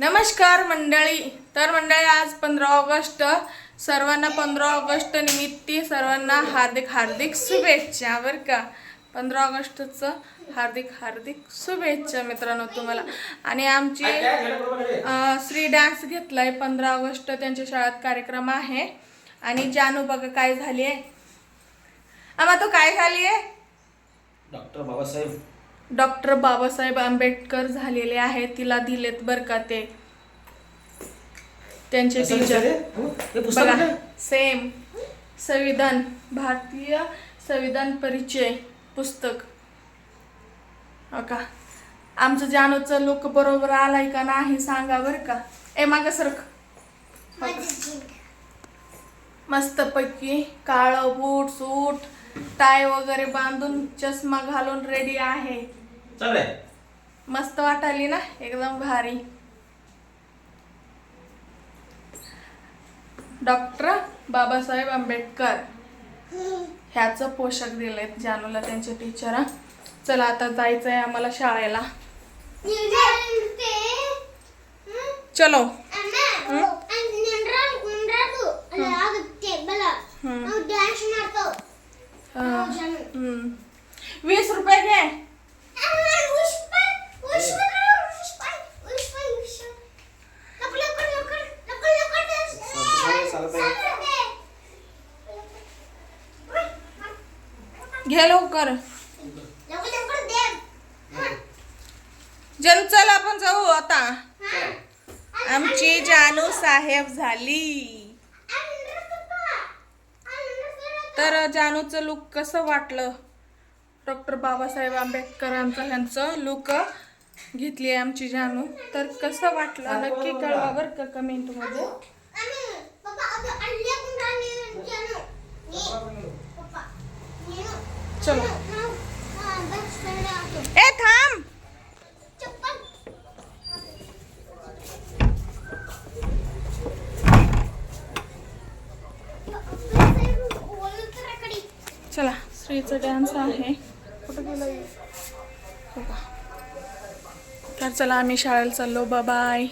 नमस्कार मंडळी. तर मंडळी आज पंधरा ऑगस्ट सर्वांना पंधरा ऑगस्ट निमित्त सर्वांना हार्दिक हार्दिक शुभेच्छा बरं का? पंधरा ऑगस्टचं हार्दिक हार्दिक शुभेच्छा मित्रांनो तुम्हाला. आणि आमची श्री डान्स घेतलाय. पंधरा ऑगस्ट त्यांच्या शाळेत कार्यक्रम आहे. आणि जानू बघा काय झाली आहे आम्हा तो काय झाली आहे डॉक्टर बाबासाहेब डॉक्टर बाबासाहेब आंबेडकर झालेले आहे तिला दिलेत बर का ते. त्यांचे टीचर? हं? हे पुस्तक बघा? सेम संविधान भारतीय संविधान परिचय पुस्तक. हो का? आमचं जानूचं लोक बरोबर आलाय का नाही सांगा बरं का? ए माग सरक. मस्तपैकी काळं बूट सूट टाय वगैरे बांधून चष्मा घालून रेडी आहे. चालेल मस्त वाटाली ना एकदम भारी. डॉक्टर बाबासाहेब आंबेडकर ह्याचं पोषक दिलंय जानूला त्यांच्या टीचर चला आता जायचंय आम्हाला शाळेला. चलो. वीस रुपये घे. घे लवकर. जन चल आपण जाऊ आता. आमची जानू साहेब झाली. तर जानूचं लुक कसं वाटलं? डॉक्टर बाबासाहेब आंबेडकरांचं ह्यांचं लुक घेतली आहे आमची जानू. तर कसं वाटलं? नक्की कळवा बरं का कमेंटमध्ये चलो। ए थांब। चला श्रीचा डान्स आहे. कुठं गेलं तर चला आम्ही शाळेला चाललो. बाय